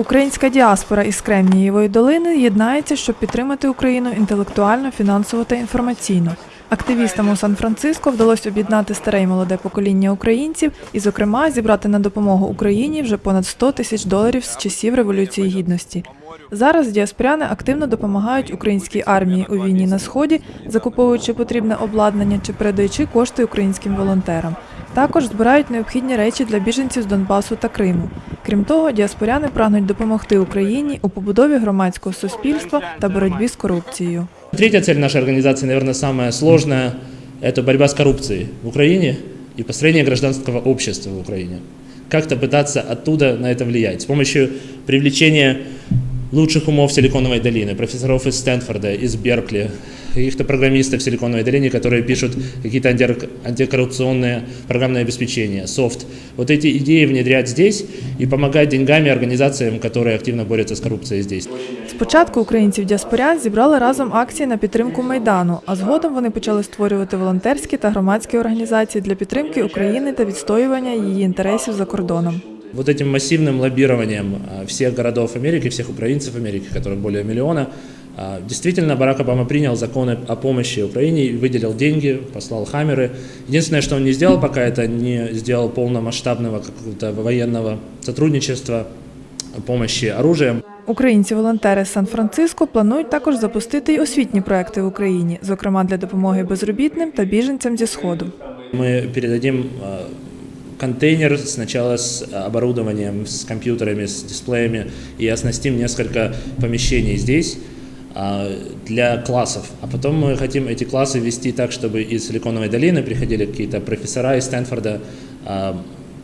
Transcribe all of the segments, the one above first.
Українська діаспора із Кремнієвої долини єднається, щоб підтримати Україну інтелектуально, фінансово та інформаційно. Активістам у Сан-Франциско вдалося об'єднати старе й молоде покоління українців і, зокрема, зібрати на допомогу Україні вже понад 100 тисяч доларів з часів Революції Гідності. Зараз діаспоряни активно допомагають українській армії у війні на сході, закуповуючи потрібне обладнання чи передаючи кошти українським волонтерам. Також збирають необхідні речі для біженців з Донбасу та Криму. Крім того, діаспоряни прагнуть допомогти Україні у побудові громадського суспільства та боротьбі з корупцією. Третья цель нашей организации, наверное, самая сложная, это борьба с коррупцией в Украине и построение гражданского общества в Украине. Как-то пытаться оттуда на это влиять с помощью привлечения лучших умов Силиконовой долины, профессоров из Стэнфорда, из Беркли, каких-то программистов в Силиконовой долине, которые пишут какие-то анти- антикоррупционные программное обеспечение, софт. Вот эти идеи внедрять здесь и помогать деньгами организациям, которые активно борются с коррупцией здесь. Спочатку українців діаспорян зібрали разом акції на підтримку майдану, а згодом вони почали створювати волонтерські та громадські організації для підтримки України та відстоювання її інтересів за кордоном. Вот этим массивным лоббированием а, всех городов Америки, всех украинцев Америки, которых более миллиона, а, действительно Барак Обама принял законы о помощи Украине, и выделил деньги, послал хаммеры. Единственное, что он не сделал пока, это не сделал полномасштабного какого-то военного сотрудничества, помощи оружием. Українці-волонтери з Сан-Франциско планують також запустити й освітні проекти в Україні, зокрема для допомоги безробітним та біженцям зі сходу. Мы передадим а, контейнер сначала с оборудованием, с компьютерами, с дисплеями и оснастим несколько помещений здесь а, для классов. А потом мы хотим эти классы вести так, чтобы из Силиконовой долины приходили какие-то профессора из Стэнфорда, а,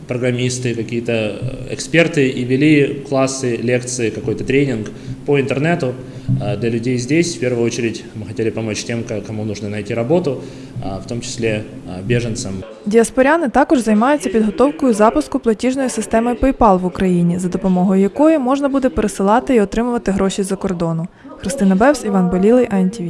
программисты, какие-то э, эксперты и вели классы, лекции, какой-то тренинг по интернету а, для людей здесь. В первую очередь мы хотели помочь тем, ко- кому нужно найти работу, а, в том числе а, беженцам. Діаспоряни також займаються підготовкою запуску платіжної системи PayPal в Україні, за допомогою якої можна буде пересилати і отримувати гроші за кордону. Христина Бевс, Іван Болілий, АНТВ.